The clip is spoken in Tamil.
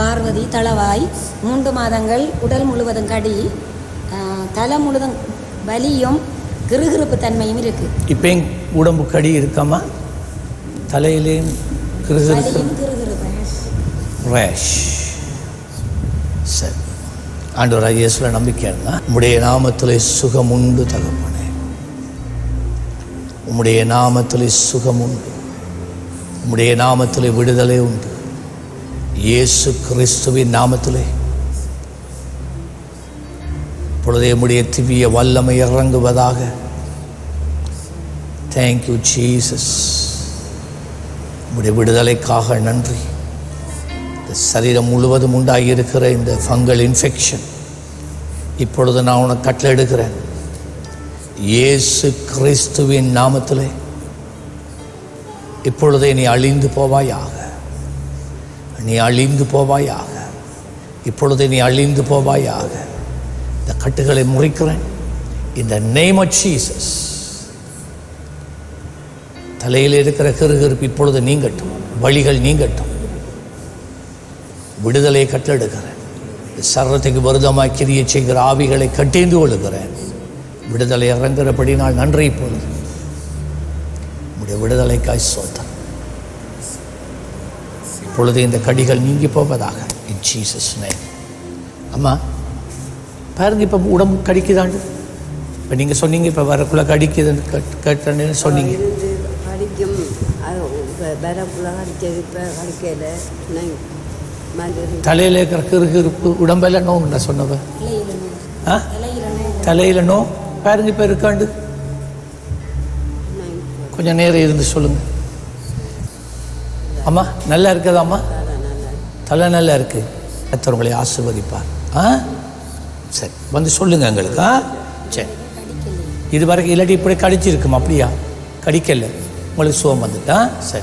பார்வதி தளவாய் மூன்று மாதங்கள் உடல் முழுவதும் கடி தலை முழுதும் வலியும் கிறுகிறுப்பு தன்மையும் இருக்கு. இப்பயும் உடம்பு கடி இருக்காமா? தலையிலேயும் ரேஷ். சரி. ஆண்டவராக இயேசுல நம்பிக்கை இருந்தா உம்முடைய நாமத்திலே சுகம் உண்டு தகப்பனே. உம்முடைய நாமத்திலே சுகம் உண்டு. உம்முடைய நாமத்திலே விடுதலை உண்டு. இயேசு கிறிஸ்துவின் நாமத்திலே. இப்பொழுதே உம்முடைய திவ்ய வல்லமை இறங்குவதாக. தேங்க்யூ ஜீசஸ் உடைய விடுதலைக்காக நன்றி. இந்த சரீரம் முழுவதும் உண்டாகியிருக்கிற இந்த ஃபங்கல் இன்ஃபெக்ஷன் இப்பொழுது நான் உனக்கு கட்டளையிடுகிறேன். இயேசு கிறிஸ்துவின் நாமத்திலே இப்பொழுதே நீ அழிந்து போவாயாக. நீ அழிந்து போவாயாக. இப்பொழுது நீ அழிந்து போவாயாக. இந்த கட்டுகளை முறிக்கிறேன். இந்த நேம் ஆஃப் ஜீசஸ் தலையில் இருக்கிற கிருகிருப்பு இப்பொழுது நீங்கட்டும். வழிகள் நீங்கட்டும். விடுதலை கட்டெடுக்கிறேன். சர்வத்துக்கு விருதமாய் கிரியை செய்கிற ஆவிகளை கட்டிந்து கொள்ளுகிறேன். விடுதலை இறங்குறபடி நான் நன்றி இப்பொழுது. உடைய விடுதலைக்காய் சோத்தன் இப்பொழுது இந்த கடிகள் நீங்கி போவதாக. இன் ஜீசஸ் நேம் அம்மா பாருங்க இப்போ உடம்பு கடிக்குதாண்டு இப்போ நீங்கள் சொன்னீங்க இப்போ வரக்குள்ள கடிக்குதுன்னு கேட் கேட்டேன்னு சொன்னீங்க. கடிக்கும். வரக்குள்ள கடிச்சது இப்போ கடிக்கல. தலையில் இருக்கிற கிறுகிறுப்பு உடம்பெல்லாம் நோவு நான் சொன்னவ. ஆ? தலையில நோ. பாருங்க இப்போ இருக்காண்டு. கொஞ்சம் நேரம் இருந்து சொல்லுங்க. அம்மா நல்லா இருக்குதாம்மா? தலை நல்லா இருக்குது கர்த்தர் உங்களை ஆசிர்வதிப்பார். ஆ? சரி வந்து சொல்லுங்க எங்களுக்கு ஆ? சரி. இது வரைக்கும் இல்லாட்டி இப்படி கடிச்சிருக்குமா? அப்படியா? கடிக்கல. உங்களுக்கு சுகம் வந்துட்டா? சரி.